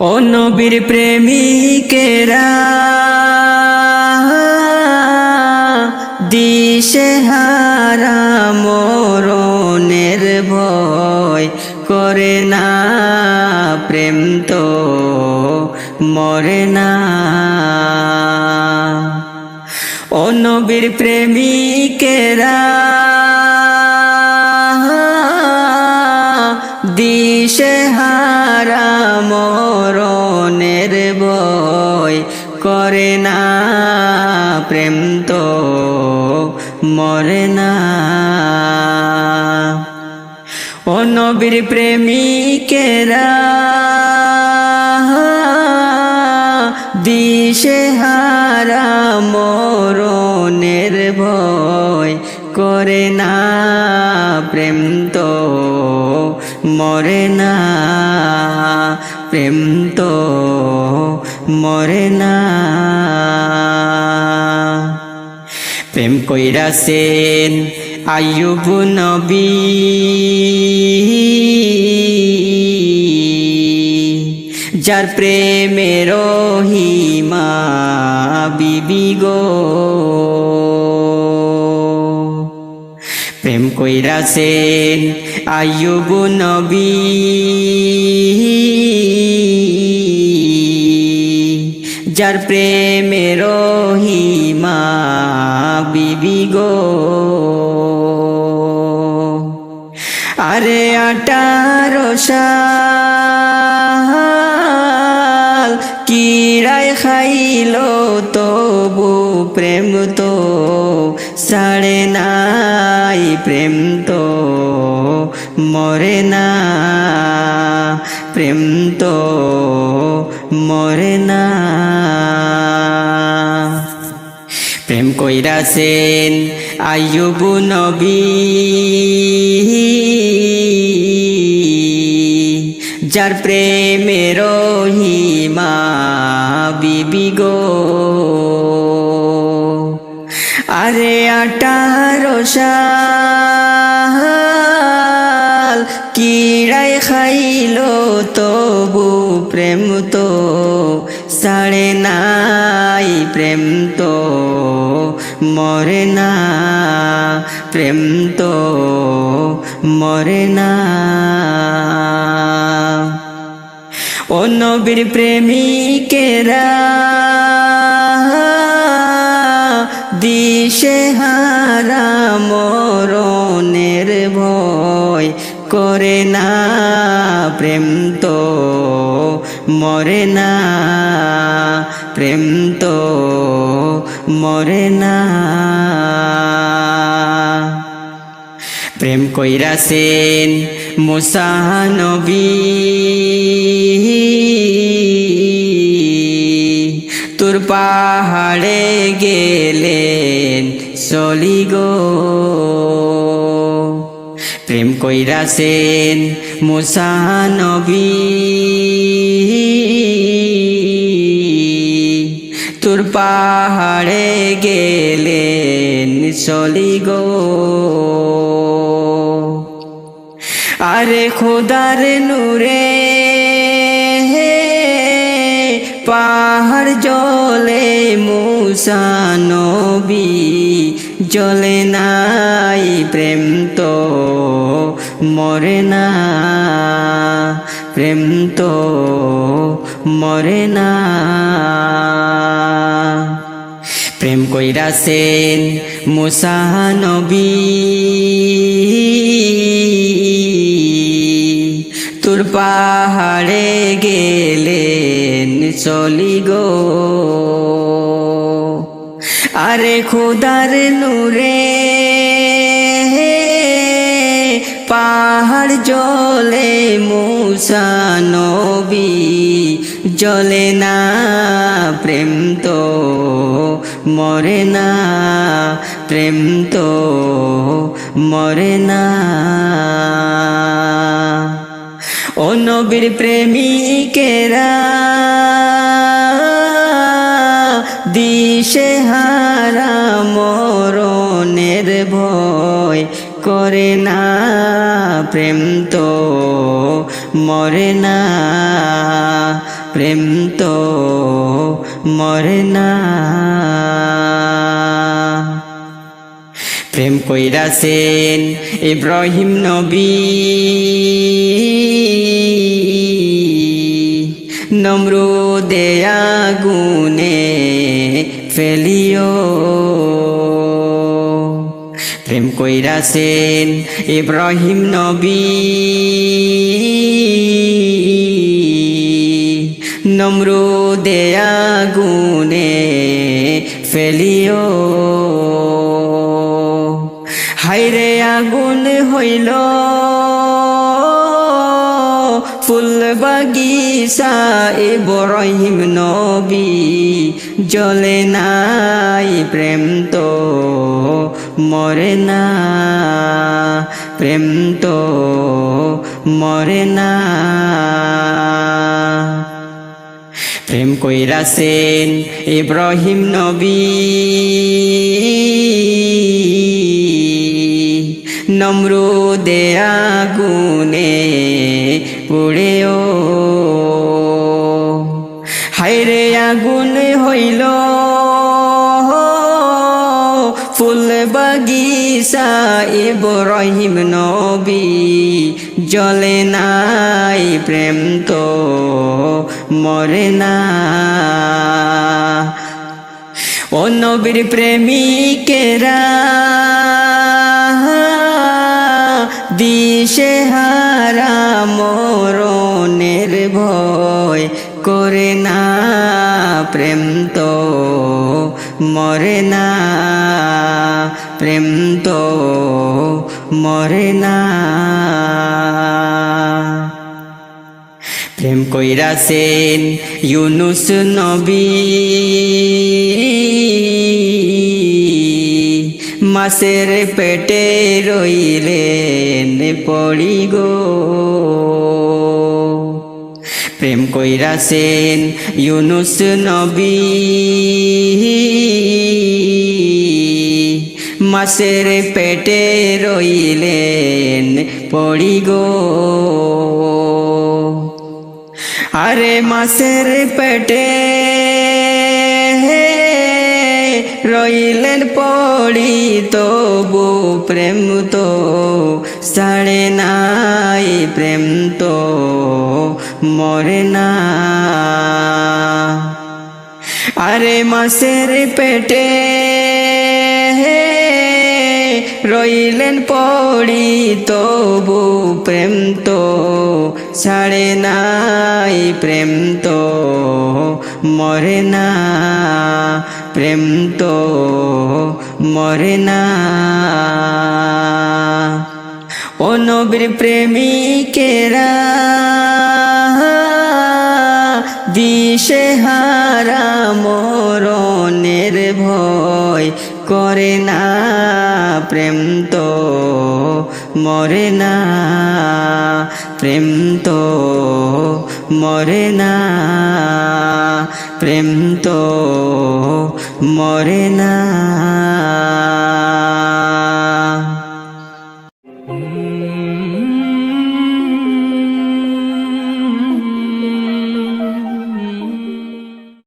ও নবীর প্রেমিকেরা, দিশে হারা মরণের ভয় করে না, প্রেম তো মরে না। ও নবীর প্রেমিকেরা হারা মরণের বয় করে না, প্রেম তো মরে না। ও নবীর প্রেমিকেরা দিশে হারা মরণের ভয় করে না, প্রেম মরে না। প্রেম তো মরে না। প্রেম কইরাছেন আয়ুব নবী। যার প্রেমের হিমা বিবি গো। কইরাছেন আয়ুব নবী। যার প্রেমের হিমা বিবি গো। আরে আটারো সাল কিরায় খাইল তবু প্রেম তো সাড়ে নাই প্রেম তো মরে না, প্রেম তো মরে না। প্রেম কইরাছেন আয়ুব নবী। যার প্রেমের হিমা বিবি গো। আরে আটারো সাল কিড়াই খাইল তবু প্রেম তো, সাড়ে নাই প্রেম তো, মরে না প্রেম তো, মরে না। ও নবীর প্রেমিকেরা দিশে হারা মরণের ভয় করে না, প্রেম তো মরে না, প্রেম তো মরে না। প্রেম কইরাছেন মুসানবী তোর পাহাড়ে গেলেন, চলি গো। প্রেম কইরাছেন মুসানবী তোর পাহাড়ে গেলেন, চলি গো। আরে খোদার নূরে পাহাড় জলে মুসানবী জলে নাই প্রেম তো মরে না, প্রেম তো মরে না। প্রেম কইরাছেন মুসানবী তোর পাহাড়ে গেলেন, চলি গো। আরে খোদার নূরে পাহাড় জলে মুসানবী জলে না প্রেম তো, মরে না প্রেম তো, মরে না। ও নবীর প্রেমিকেরা, দিশে হারা মরণের ভয় করে না, প্রেম তো মরে না, প্রেম তো মরে না। প্রেম কইরাছেন ইব্রাহিম নবী। নমরুদে আগুনে ফেলিও। প্রেম কইরাছেন ইব্রাহিম নবী। নমরুদে আগুনে ফেলিও। হাইরে আগুন হইল। বাগিচা ইব্রাহিম নবী জলে নাই প্রেম তো, মরে না, প্রেম তো, মরে না। প্রেম কইরাছেন ইব্রাহিম নবী। নমরুদে আগুনে পুড়েও আগুন হইল। ফুল বাগিচা ইব্রাহিম নবী জলে নাই প্রেম তো মরে না। ও নবীর প্রেমিকেরা, দিশে হারা মরণের ভয় করে না। প্রেম তো মরে না, প্রেম তো মরে না। প্রেম কইরাছেন ইউনুস নবী। মাসের পেটে রইলেন পড়ি গো। প্রেম কইরাছেন ইউনুস নবী। মাসের পেটে রইলেন পড়ি গো। আরে মাসের পেটে রইলেন পড়ি, তবু প্রেম তো সাড়ে নাই, প্রেম তো মরে না। আরে মাসের পেটে রইলেন পড়ি, তবু প্রেম তো ছাড়ে নাই, প্রেম তো মরে না। প্রেম তো মরে না। ও প্রেমিকেরা দিশে হারা মরণের ভয় করে না, প্রেম তো মরে না, প্রেম তো মরে না, প্রেম তো মরে না।